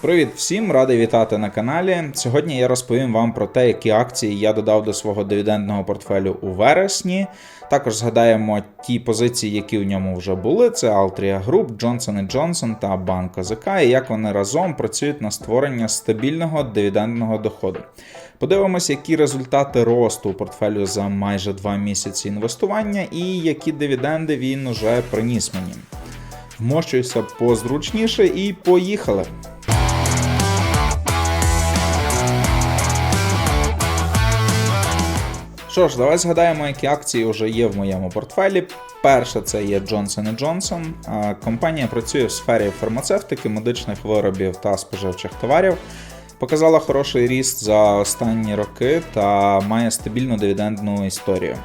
Привіт всім, радий вітати на каналі. Сьогодні я розповім вам про те, які акції я додав до свого дивідендного портфелю у вересні. Також згадаємо ті позиції, які у ньому вже були: це Altria Group, Johnson Johnson та Банк ОЗК, і як вони разом працюють на створення стабільного дивідендного доходу. Подивимося, які результати росту портфелю за майже два місяці інвестування і які дивіденди він уже приніс мені. Вмощуйся позручніше і поїхали! Що ж, давай згадаємо, які акції вже є в моєму портфелі. Перша це є Johnson Johnson. Компанія працює в сфері фармацевтики, медичних виробів та споживчих товарів. Показала хороший ріст за останні роки та має стабільну дивідендну історію.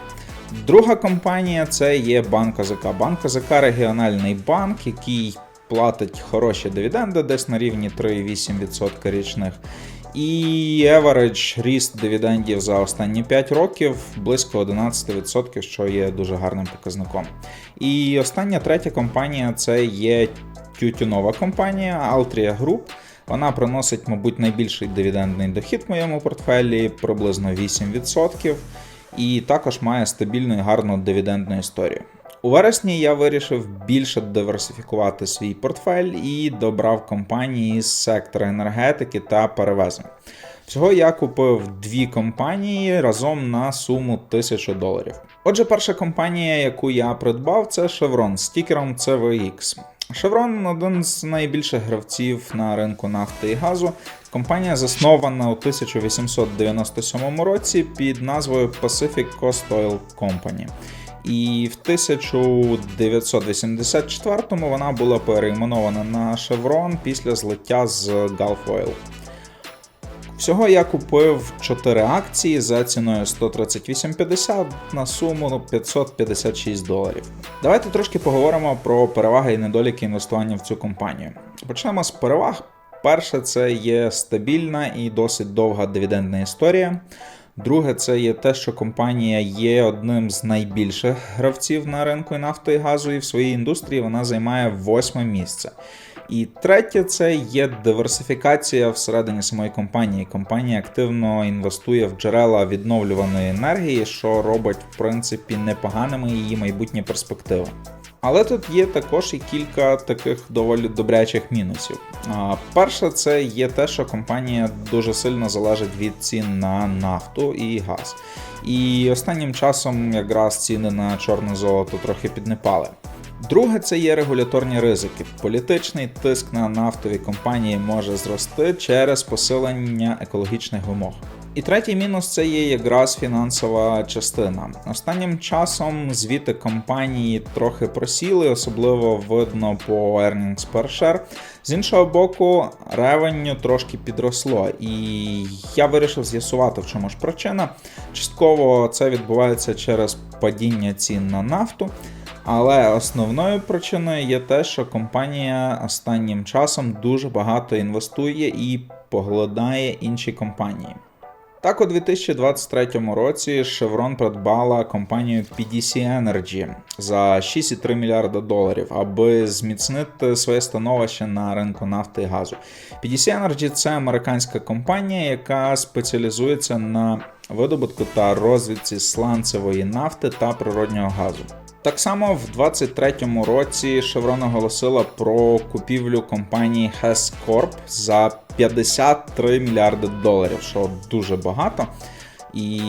Друга компанія це є Банк ОЗК. Банк ОЗК регіональний банк, який платить хороші дивіденди, десь на рівні 3,8% річних. І average ріст дивідендів за останні 5 років близько 11%, що є дуже гарним показником. І остання третя компанія це є тютюнова компанія Altria Group. Вона приносить, мабуть, найбільший дивідендний дохід в моєму портфелі, приблизно 8%, і також має стабільну і гарну дивідендну історію. У вересні я вирішив більше диверсифікувати свій портфель і добрав компанії з сектора енергетики та перевезень. Всього я купив дві компанії разом на суму 1000 доларів. Отже, перша компанія, яку я придбав, це Chevron з тікером CVX. Chevron – один з найбільших гравців на ринку нафти і газу. Компанія заснована у 1897 році під назвою Pacific Coast Oil Company. І в 1984-му вона була перейменована на Chevron після злиття з Gulf Oil. Всього я купив 4 акції за ціною 138,50 на суму 556 доларів. Давайте трошки поговоримо про переваги і недоліки інвестування в цю компанію. Почнемо з переваг. Перше, це є стабільна і досить довга дивідендна історія. Друге, це є те, що компанія є одним з найбільших гравців на ринку нафти і газу, і в своїй індустрії вона займає восьме місце. І третє, це є диверсифікація всередині самої компанії. Компанія активно інвестує в джерела відновлюваної енергії, що робить в принципі непоганими її майбутні перспективи. Але тут є також і кілька таких доволі добрячих мінусів. Перше, це є те, що компанія дуже сильно залежить від цін на нафту і газ. І останнім часом якраз ціни на чорне золото трохи піднепали. Друге, це є регуляторні ризики. Політичний тиск на нафтові компанії може зрости через посилення екологічних вимог. І третій мінус це є якраз фінансова частина. Останнім часом звіти компанії трохи просіли, особливо видно по earnings per share. З іншого боку, ревеню трошки підросло, і я вирішив з'ясувати, в чому ж причина. Частково це відбувається через падіння цін на нафту. Але основною причиною є те, що компанія останнім часом дуже багато інвестує і поглинає інші компанії. Так, у 2023 році Chevron придбала компанію PDC Energy за 6,3 мільярда доларів, аби зміцнити своє становище на ринку нафти і газу. PDC Energy це американська компанія, яка спеціалізується на видобутку та розвідці сланцевої нафти та природнього газу. Так само в 2023 році Chevron оголосила про купівлю компанії Hess Corp за 53 мільярди доларів, що дуже багато. І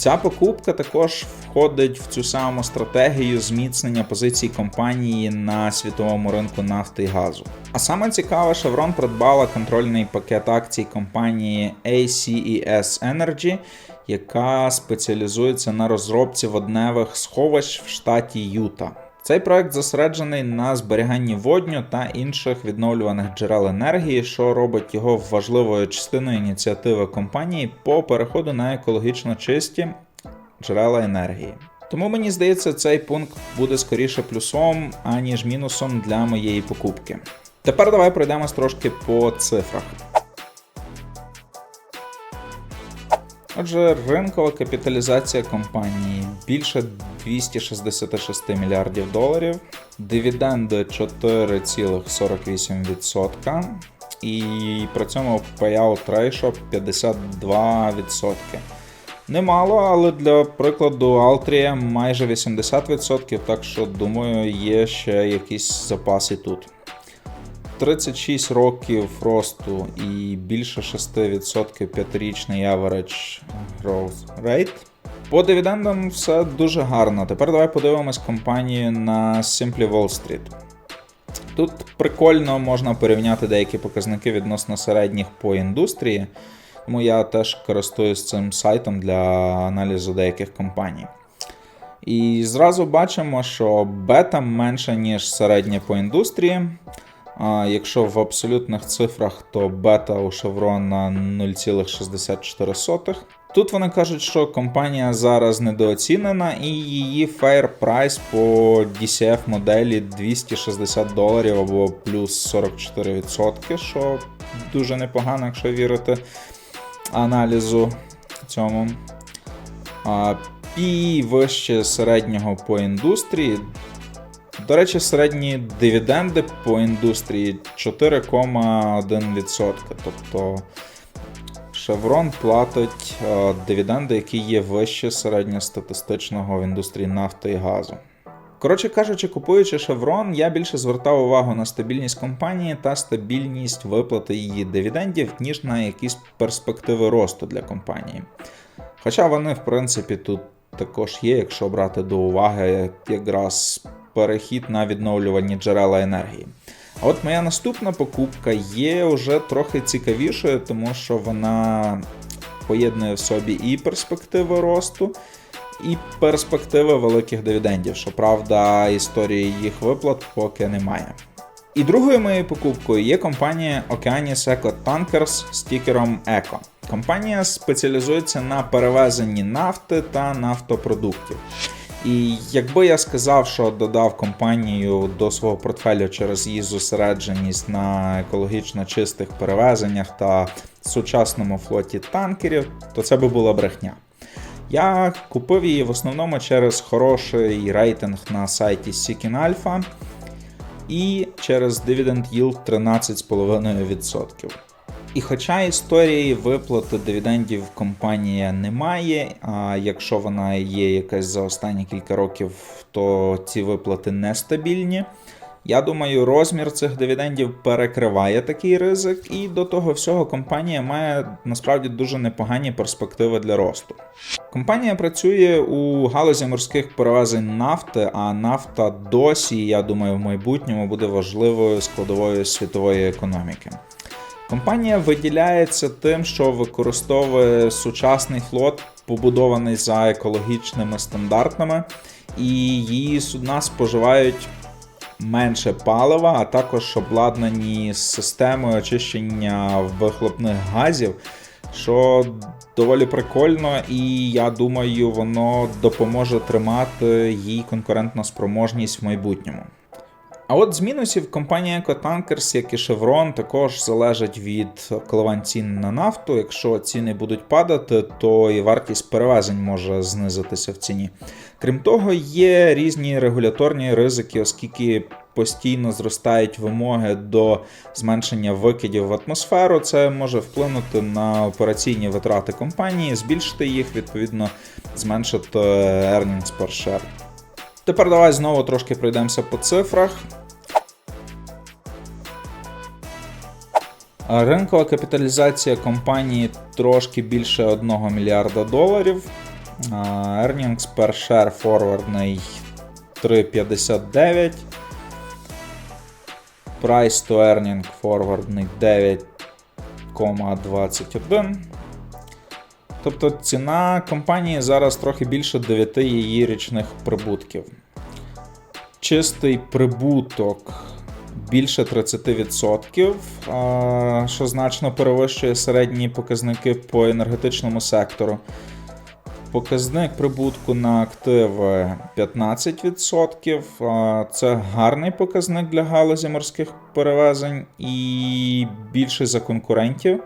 ця покупка також входить в цю саму стратегію зміцнення позицій компанії на світовому ринку нафти і газу. А саме цікаве, Chevron придбала контрольний пакет акцій компанії ACES Energy, яка спеціалізується на розробці водневих сховищ в штаті Юта. Цей проект зосереджений на зберіганні водню та інших відновлюваних джерел енергії, що робить його важливою частиною ініціативи компанії по переходу на екологічно чисті джерела енергії. Тому мені здається, цей пункт буде скоріше плюсом, аніж мінусом для моєї покупки. Тепер давай пройдемось трошки по цифрах. Отже, ринкова капіталізація компанії більше 266 мільярдів доларів, дивіденди 4,48%, і при цьому payout ratio 52%. Немало, але для прикладу Altria майже 80%, так що думаю, є ще якісь запаси тут. 36 років росту і більше 6% п'ятирічний average growth rate. По дивідендам все дуже гарно. Тепер давай подивимось компанію на Simply Wall Street. Тут прикольно можна порівняти деякі показники відносно середніх по індустрії, тому я теж користуюсь цим сайтом для аналізу деяких компаній. І зразу бачимо, що бета менша, ніж середня по індустрії. А якщо в абсолютних цифрах, то бета у Chevron на 0,64. Тут вони кажуть, що компанія зараз недооцінена і її fair price по DCF моделі 260 доларів або плюс 44%, що дуже непогано, якщо вірити аналізу цьому. PE вище середнього по індустрії. До речі, середні дивіденди по індустрії 4,1%. Тобто Chevron платить е, дивіденди, які є вище середньостатистичного в індустрії нафти і газу. Коротше кажучи, купуючи Chevron, я більше звертав увагу на стабільність компанії та стабільність виплати її дивідендів, ніж на якісь перспективи росту для компанії. Хоча вони, в принципі, тут також є, якщо брати до уваги якраз перехід на відновлювані джерела енергії. А от моя наступна покупка є вже трохи цікавішою, тому що вона поєднує в собі і перспективи росту, і перспективи великих дивідендів. Щоправда, історії їх виплат поки немає. І другою моєю покупкою є компанія Okeanis Eco Tankers з тікером ECO. Компанія спеціалізується на перевезенні нафти та нафтопродуктів. І якби я сказав, що додав компанію до свого портфелю через її зосередженість на екологічно чистих перевезеннях та сучасному флоті танкерів, то це би була брехня. Я купив її в основному через хороший рейтинг на сайті Seeking Alpha і через Dividend Yield 13,5%. І хоча історії виплати дивідендів компанія не має, а якщо вона є якась за останні кілька років, то ці виплати нестабільні. Я думаю, розмір цих дивідендів перекриває такий ризик, і до того всього компанія має насправді дуже непогані перспективи для росту. Компанія працює у галузі морських перевезень нафти, а нафта досі, я думаю, в майбутньому буде важливою складовою світової економіки. Компанія виділяється тим, що використовує сучасний флот, побудований за екологічними стандартами, і її судна споживають менше палива, а також обладнані системою очищення вихлопних газів, що доволі прикольно, і я думаю, воно допоможе тримати її конкурентну спроможність в майбутньому. А от з мінусів компанія EcoTankers, як і Chevron, також залежить від коливань цін на нафту. Якщо ціни будуть падати, то і вартість перевезень може знизитися в ціні. Крім того, є різні регуляторні ризики, оскільки постійно зростають вимоги до зменшення викидів в атмосферу. Це може вплинути на операційні витрати компанії, збільшити їх, відповідно, зменшити earnings per share. Тепер давай знову трошки пройдемося по цифрах. Ринкова капіталізація компанії трошки більше 1 мільярда доларів. Earnings per share форвардний 3,59. Price to earning форвардний 9,21. Тобто ціна компанії зараз трохи більше 9 її річних прибутків. Чистий прибуток більше 30%, що значно перевищує середні показники по енергетичному сектору. Показник прибутку на активи 15%. Це гарний показник для галузі морських перевезень і більший за конкурентів.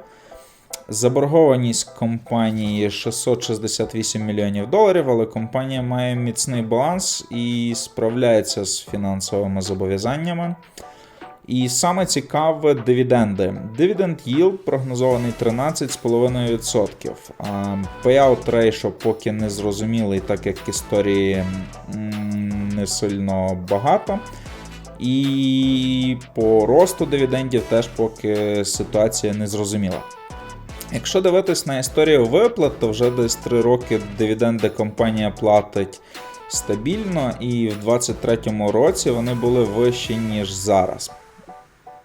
Заборгованість компанії 668 мільйонів доларів, але компанія має міцний баланс і справляється з фінансовими зобов'язаннями. І саме цікаве дивіденди. Dividend yield прогнозований 13,5%. А Payout ratio поки не зрозумілий, так як історії не сильно багато. І по росту дивідендів теж поки ситуація не зрозуміла. Якщо дивитись на історію виплат, то вже десь 3 роки дивіденди компанія платить стабільно, і в 2023 році вони були вищі, ніж зараз.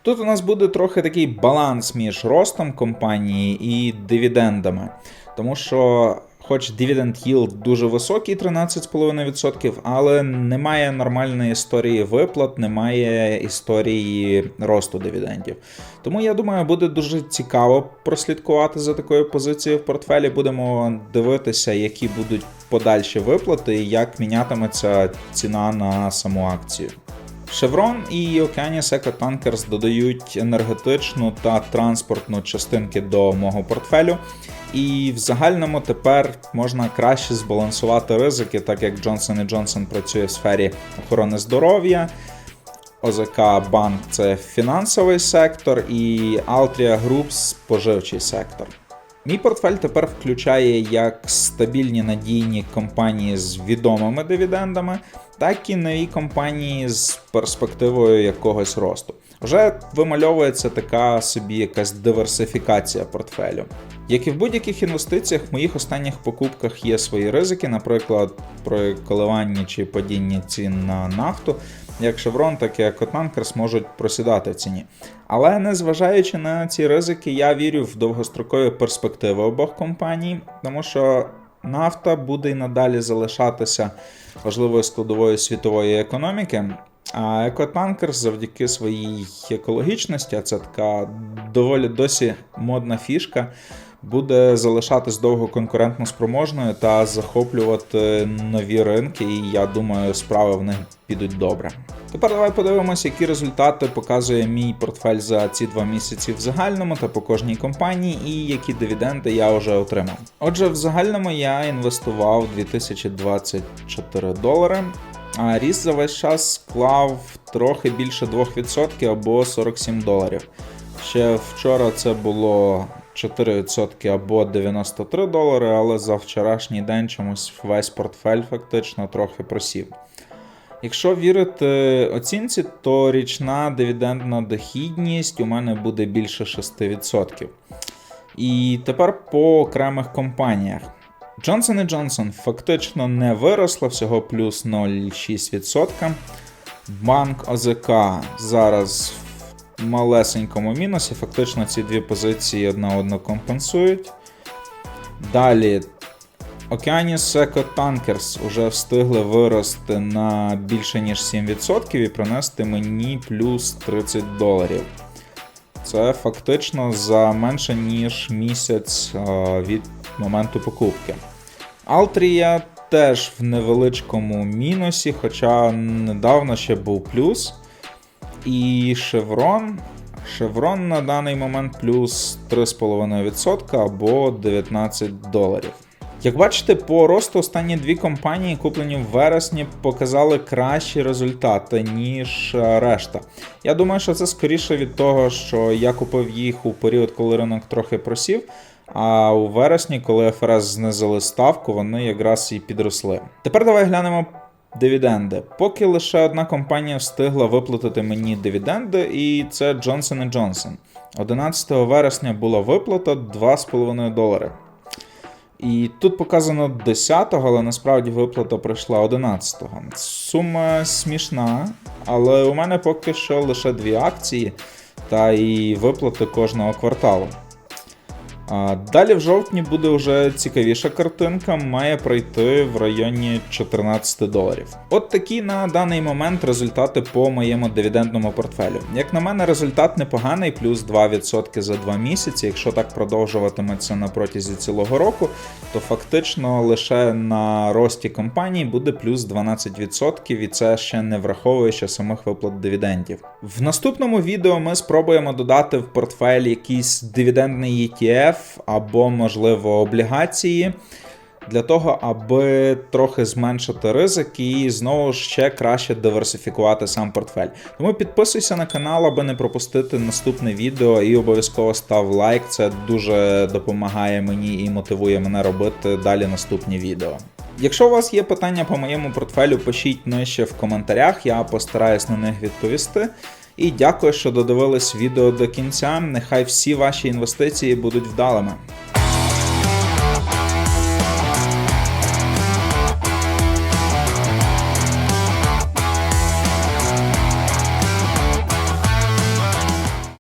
Тут у нас буде трохи такий баланс між ростом компанії і дивідендами, тому що, хоч dividend yield дуже високий, 13,5%, але немає нормальної історії виплат, немає історії росту дивідендів. Тому я думаю, буде дуже цікаво прослідкувати за такою позицією в портфелі. Будемо дивитися, які будуть подальші виплати і як мінятиметься ціна на саму акцію. Chevron і Okeanis Eco Tankers додають енергетичну та транспортну частинки до мого портфелю. І в загальному тепер можна краще збалансувати ризики, так як Johnson Johnson працює в сфері охорони здоров'я. ОЗК Банк це фінансовий сектор, і Altria Group споживчий сектор. Мій портфель тепер включає як стабільні надійні компанії з відомими дивідендами, так і нові компанії з перспективою якогось росту. Вже вимальовується така собі якась диверсифікація портфелю. Як і в будь-яких інвестиціях, в моїх останніх покупках є свої ризики, наприклад, при коливанні чи падінні цін на нафту, як Chevron, так і Ecotankers можуть просідати в ціні. Але незважаючи на ці ризики, я вірю в довгострокові перспективи обох компаній, тому що нафта буде й надалі залишатися важливою складовою світової економіки. А Екотанкер завдяки своїй екологічності, а це така доволі досі модна фішка, буде залишатись довго конкурентно спроможною та захоплювати нові ринки, і я думаю, справи в них підуть добре. Тепер давай подивимося, які результати показує мій портфель за ці два місяці в загальному та по кожній компанії, і які дивіденди я вже отримав. Отже, в загальному я інвестував 2024 долари. А ріст за весь час склав трохи більше 2% або 47 доларів. Ще вчора це було 4% або 93 долари, але за вчорашній день чомусь весь портфель фактично трохи просів. Якщо вірити оцінці, то річна дивідендна дохідність у мене буде більше 6%. І тепер по окремих компаніях. Johnson Johnson фактично не виросла, всього плюс 0,6%. Банк ОЗК зараз малесенькому мінусі, фактично ці дві позиції одна одну компенсують. Далі Okeanis Eco Tankers вже встигли вирости на більше ніж 7% і принести мені плюс 30 доларів. Це фактично за менше ніж місяць від моменту покупки. Altria теж в невеличкому мінусі, хоча недавно ще був плюс. І Chevron. Chevron на даний момент плюс 3,5% або 19 доларів. Як бачите, по росту останні дві компанії, куплені в вересні, показали кращі результати, ніж решта. Я думаю, що це скоріше від того, що я купив їх у період, коли ринок трохи просів. А у вересні, коли ФРС знизили ставку, вони якраз і підросли. Тепер давай глянемо дивіденди. Поки лише одна компанія встигла виплатити мені дивіденди, і це Johnson Johnson. 11 вересня була виплата 2,5 долари. І тут показано 10-го, але насправді виплата прийшла 11-го. Сума смішна, але у мене поки що лише дві акції та і виплати кожного кварталу. Далі в жовтні буде вже цікавіша картинка, має пройти в районі 14 доларів. От такі на даний момент результати по моєму дивідендному портфелю. Як на мене, результат непоганий, плюс 2% за 2 місяці. Якщо так продовжуватиметься на протязі цілого року, то фактично лише на рості компанії буде плюс 12%, і це ще не враховуючи самих виплат дивідендів. В наступному відео ми спробуємо додати в портфель якийсь дивідендний ETF або, можливо, облігації. для того, аби трохи зменшити ризик і знову ще краще диверсифікувати сам портфель. Тому підписуйся на канал, аби не пропустити наступне відео, і обов'язково став лайк. Це дуже допомагає мені і мотивує мене робити далі наступні відео. Якщо у вас є питання по моєму портфелю, пишіть нижче в коментарях, я постараюсь на них відповісти. І дякую, що додивились відео до кінця. Нехай всі ваші інвестиції будуть вдалими.